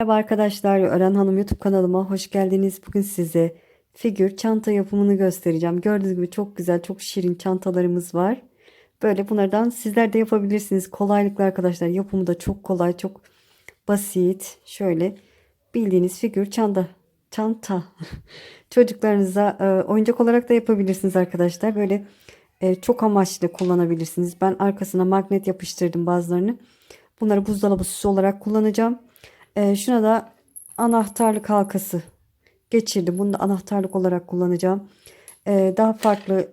Merhaba arkadaşlar, Ören Hanım YouTube kanalıma hoş geldiniz. Bugün size figür çanta yapımını göstereceğim. Gördüğünüz gibi çok güzel, çok şirin çantalarımız var. Böyle bunlardan sizler de yapabilirsiniz. Kolaylıkla arkadaşlar. Yapımı da çok kolay, çok basit. Şöyle bildiğiniz figür çanta. Çanta. Çocuklarınıza e, oyuncak olarak da yapabilirsiniz arkadaşlar. Böyle e, çok amaçlı kullanabilirsiniz. Ben arkasına magnet yapıştırdım bazılarını. Bunları buzdolabı süsü olarak kullanacağım. Ee, şuna da anahtarlık halkası geçirdim. Bunu da anahtarlık olarak kullanacağım. Ee, daha farklı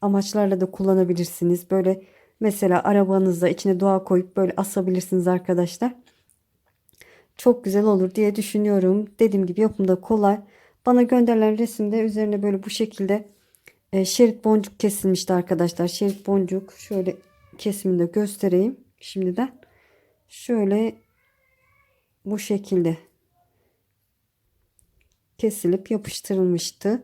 amaçlarla da kullanabilirsiniz. Böyle mesela arabanızda içine dua koyup böyle asabilirsiniz arkadaşlar. Çok güzel olur diye düşünüyorum. Dediğim gibi yapımda kolay. Bana gönderilen resimde üzerine böyle bu şekilde e, şerit boncuk kesilmişti arkadaşlar. Şerit boncuk şöyle kesimini de göstereyim şimdiden. Şöyle bu şekilde kesilip yapıştırılmıştı.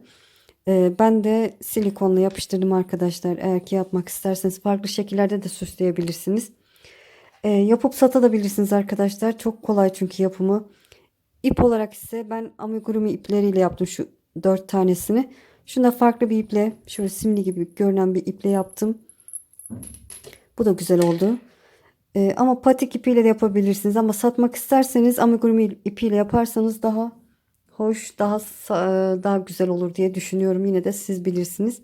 Ee, ben de silikonla yapıştırdım arkadaşlar. Eğer ki yapmak isterseniz farklı şekillerde de süsleyebilirsiniz. Ee, yapıp satabilirsiniz arkadaşlar. Çok kolay çünkü yapımı. İp olarak ise ben amigurumi ipleriyle yaptım şu dört tanesini. Şunda farklı bir iple şöyle simli gibi görünen bir iple yaptım. Bu da güzel oldu. Ee, ama patik ipiyle de yapabilirsiniz. Ama satmak isterseniz amigurumi ipiyle yaparsanız daha hoş, daha sa- daha güzel olur diye düşünüyorum. Yine de siz bilirsiniz.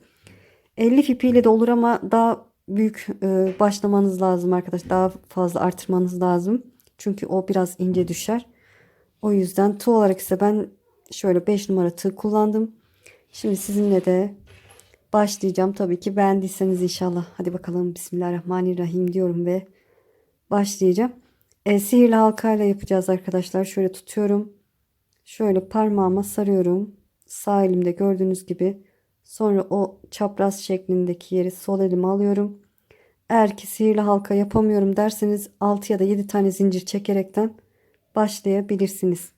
Elif ipiyle de olur ama daha büyük e, başlamanız lazım arkadaş. Daha fazla artırmanız lazım. Çünkü o biraz ince düşer. O yüzden tığ olarak ise ben şöyle 5 numara tığ kullandım. Şimdi sizinle de başlayacağım. Tabii ki beğendiyseniz inşallah. Hadi bakalım Bismillahirrahmanirrahim diyorum ve başlayacağım. E, sihirli halkayla yapacağız arkadaşlar. Şöyle tutuyorum. Şöyle parmağıma sarıyorum. Sağ elimde gördüğünüz gibi. Sonra o çapraz şeklindeki yeri sol elime alıyorum. Eğer ki sihirli halka yapamıyorum derseniz 6 ya da 7 tane zincir çekerekten başlayabilirsiniz.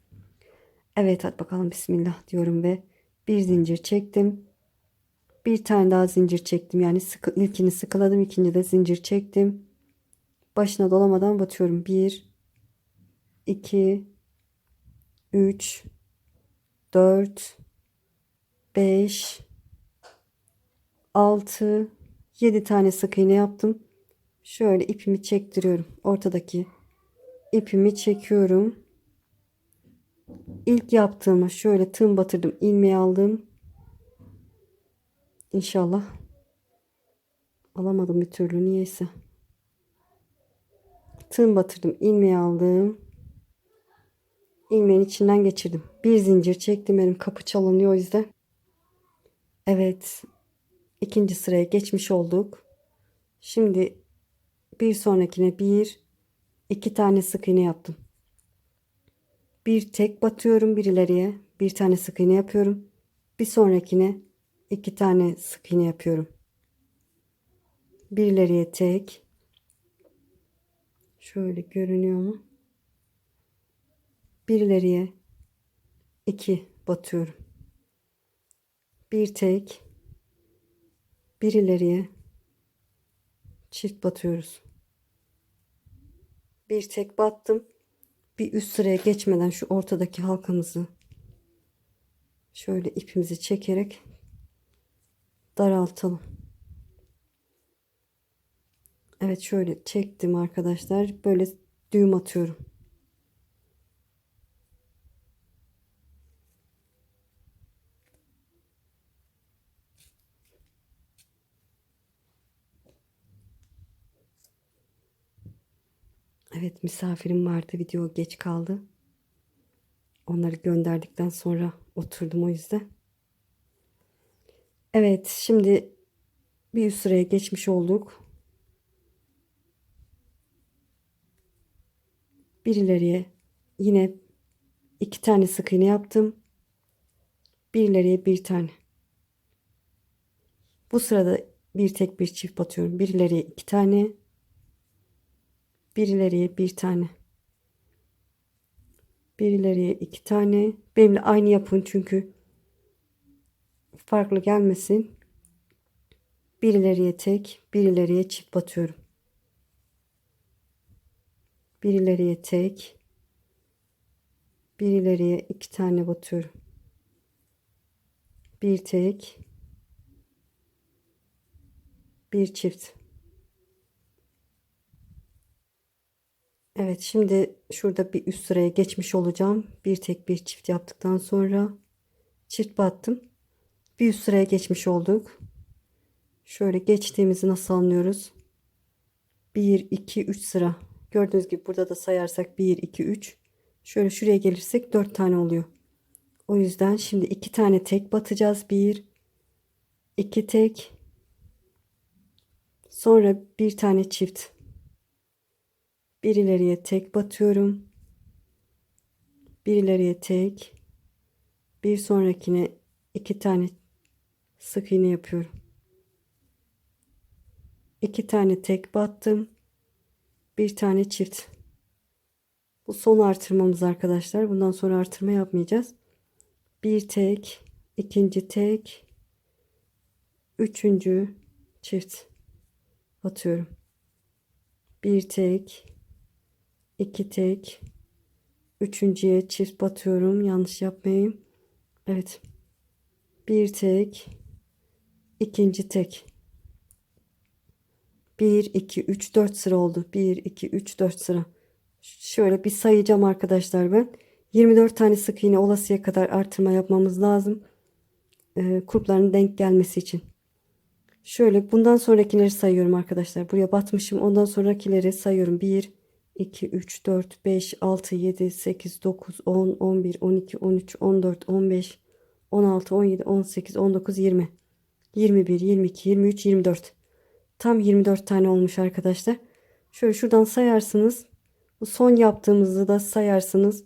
Evet hadi bakalım bismillah diyorum ve bir zincir çektim. Bir tane daha zincir çektim. Yani sıkı, ilkini sıkıladım. ikinci de zincir çektim başına dolamadan batıyorum. 1 2 3 4 5 6 7 tane sık iğne yaptım. Şöyle ipimi çektiriyorum. Ortadaki ipimi çekiyorum. İlk yaptığıma şöyle tığım batırdım. ilmeği aldım. İnşallah alamadım bir türlü niyeyse. Tığım batırdım. ilmeği aldım. ilmeğin içinden geçirdim. Bir zincir çektim. Benim kapı çalınıyor o yüzden. Evet. ikinci sıraya geçmiş olduk. Şimdi bir sonrakine bir iki tane sık iğne yaptım. Bir tek batıyorum bir ileriye. Bir tane sık iğne yapıyorum. Bir sonrakine iki tane sık iğne yapıyorum. Bir ileriye tek Şöyle görünüyor mu? Bir ileriye iki batıyorum. Bir tek bir ileriye çift batıyoruz. Bir tek battım. Bir üst sıraya geçmeden şu ortadaki halkamızı şöyle ipimizi çekerek daraltalım. Evet şöyle çektim arkadaşlar. Böyle düğüm atıyorum. Evet misafirim vardı. Video geç kaldı. Onları gönderdikten sonra oturdum o yüzden. Evet şimdi bir üst sıraya geçmiş olduk. Bir ileriye yine iki tane sık iğne yaptım. Bir ileriye bir tane. Bu sırada bir tek bir çift batıyorum. Bir ileriye iki tane. Bir ileriye bir tane. Bir ileriye iki tane. Benimle aynı yapın çünkü farklı gelmesin. Bir ileriye tek, bir ileriye çift batıyorum. Bir ileriye tek. Bir ileriye iki tane batıyorum. Bir tek. Bir çift. Evet şimdi şurada bir üst sıraya geçmiş olacağım. Bir tek bir çift yaptıktan sonra çift battım. Bir üst sıraya geçmiş olduk. Şöyle geçtiğimizi nasıl anlıyoruz? 1 2 3 sıra. Gördüğünüz gibi burada da sayarsak 1 2 3. Şöyle şuraya gelirsek 4 tane oluyor. O yüzden şimdi 2 tane tek batacağız. 1 2 tek sonra bir tane çift. Bir ileriye tek batıyorum. Bir ileriye tek. Bir sonrakine iki tane sık iğne yapıyorum. İki tane tek battım. Bir tane çift. Bu son artırmamız arkadaşlar. Bundan sonra artırma yapmayacağız. Bir tek, ikinci tek, üçüncü çift batıyorum. Bir tek, iki tek, üçüncüye çift batıyorum. Yanlış yapmayayım. Evet. Bir tek, ikinci tek. 1, 2, 3, 4 sıra oldu. 1, 2, 3, 4 sıra. Şöyle bir sayacağım arkadaşlar ben. 24 tane sık iğne olasıya kadar artırma yapmamız lazım. Ee, kurpların denk gelmesi için. Şöyle bundan sonrakileri sayıyorum arkadaşlar. Buraya batmışım. Ondan sonrakileri sayıyorum. 1, 2, 3, 4, 5, 6, 7, 8, 9, 10, 11, 12, 13, 14, 15, 16, 17, 18, 19, 20. 21, 22, 23, 24. Tam 24 tane olmuş arkadaşlar. Şöyle şuradan sayarsınız. Bu son yaptığımızı da sayarsınız.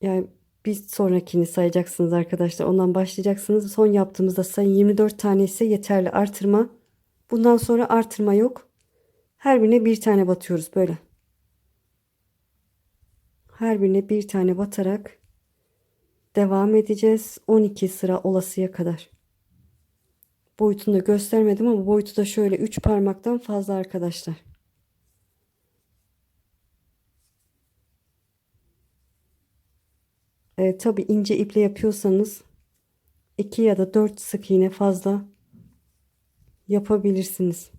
Yani bir sonrakini sayacaksınız arkadaşlar. Ondan başlayacaksınız. Son yaptığımızda sayın 24 tane ise yeterli artırma. Bundan sonra artırma yok. Her birine bir tane batıyoruz böyle. Her birine bir tane batarak devam edeceğiz. 12 sıra olasıya kadar. Boyutunu da göstermedim ama boyutu da şöyle 3 parmaktan fazla arkadaşlar. E, tabi ince iple yapıyorsanız 2 ya da 4 sık iğne fazla yapabilirsiniz.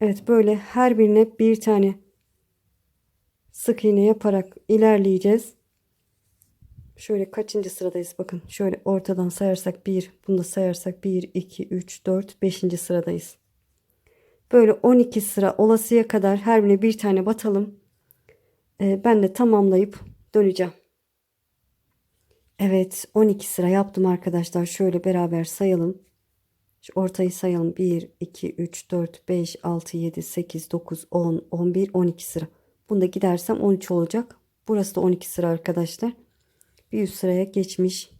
Evet böyle her birine bir tane sık iğne yaparak ilerleyeceğiz. Şöyle kaçıncı sıradayız bakın. Şöyle ortadan sayarsak 1, bunu da sayarsak 1, 2, 3, 4, 5. sıradayız. Böyle 12 sıra olasıya kadar her birine bir tane batalım. Ee, ben de tamamlayıp döneceğim. Evet 12 sıra yaptım arkadaşlar. Şöyle beraber sayalım. Şu ortayı sayalım. 1, 2, 3, 4, 5, 6, 7, 8, 9, 10, 11, 12 sıra. Bunda gidersem 13 olacak. Burası da 12 sıra arkadaşlar bir üst sıraya geçmiş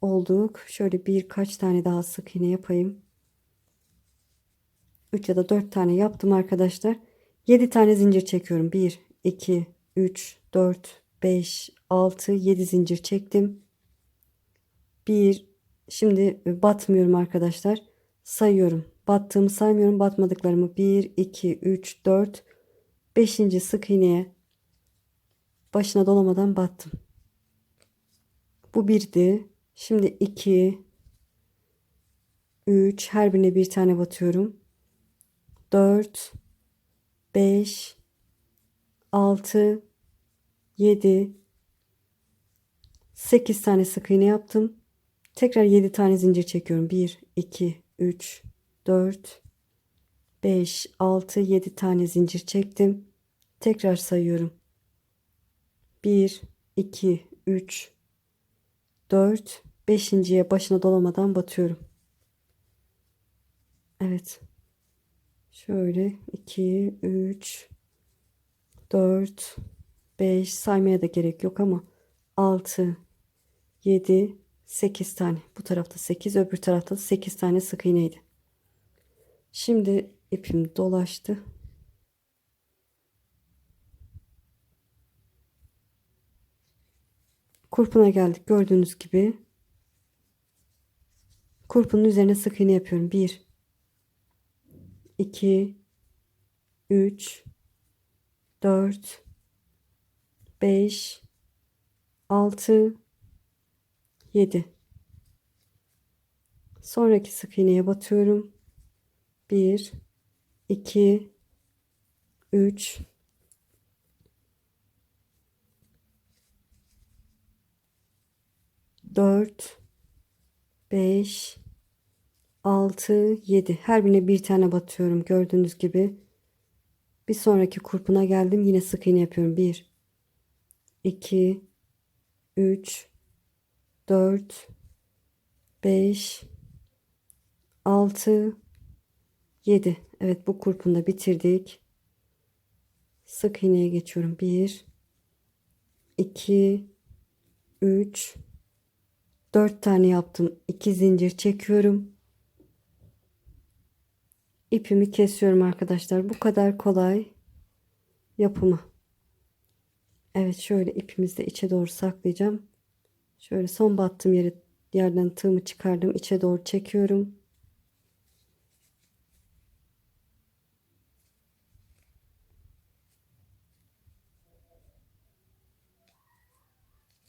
olduk. Şöyle birkaç tane daha sık iğne yapayım. 3 ya da 4 tane yaptım arkadaşlar. 7 tane zincir çekiyorum. 1, 2, 3, 4, 5, 6, 7 zincir çektim. 1, şimdi batmıyorum arkadaşlar. Sayıyorum. Battığımı saymıyorum. Batmadıklarımı 1, 2, 3, 4, 5. sık iğneye başına dolamadan battım. Bu birdi. Şimdi 2 3 her birine bir tane batıyorum. 4 5 6 7 8 tane sık iğne yaptım. Tekrar 7 tane zincir çekiyorum. 1 2 3 4 5 6 7 tane zincir çektim. Tekrar sayıyorum. 1 2 3 4 5.ye başına dolamadan batıyorum. Evet. Şöyle 2 3 4 5 saymaya da gerek yok ama 6 7 8 tane. Bu tarafta 8, öbür tarafta 8 tane sık iğneydi. Şimdi ipim dolaştı. Kurpuna geldik. Gördüğünüz gibi kurpunun üzerine sık iğne yapıyorum. 1 2 3 4 5 6 7 Sonraki sık iğneye batıyorum. 1 2 3 4 5 6 7 her birine bir tane batıyorum. Gördüğünüz gibi. Bir sonraki kurpuna geldim. Yine sık iğne yapıyorum. 1 2 3 4 5 6 7 evet bu kurpunu da bitirdik. Sık iğneye geçiyorum. 1 2 3 4 tane yaptım 2 zincir çekiyorum. İpimi kesiyorum arkadaşlar. Bu kadar kolay yapımı Evet şöyle ipimizi de içe doğru saklayacağım. Şöyle son battığım yere yerden tığımı çıkardım içe doğru çekiyorum.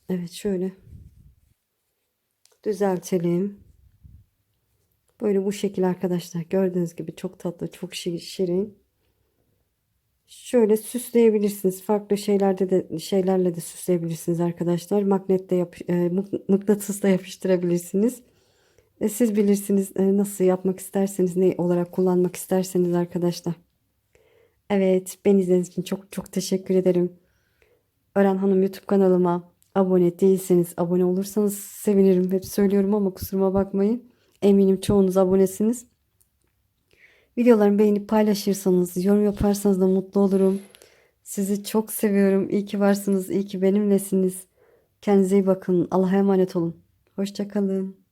Evet şöyle düzeltelim. Böyle bu şekil arkadaşlar. Gördüğünüz gibi çok tatlı, çok şi- şirin. Şöyle süsleyebilirsiniz. Farklı şeylerde de şeylerle de süsleyebilirsiniz arkadaşlar. Magnetle yap e, mık- mıknatısla yapıştırabilirsiniz. E, siz bilirsiniz e, nasıl yapmak isterseniz, ne olarak kullanmak isterseniz arkadaşlar. Evet, beni izlediğiniz için çok çok teşekkür ederim. Ören Hanım YouTube kanalıma abone değilseniz abone olursanız sevinirim. Hep söylüyorum ama kusuruma bakmayın. Eminim çoğunuz abonesiniz. Videolarımı beğenip paylaşırsanız, yorum yaparsanız da mutlu olurum. Sizi çok seviyorum. İyi ki varsınız, iyi ki benimlesiniz. Kendinize iyi bakın. Allah'a emanet olun. Hoşça kalın.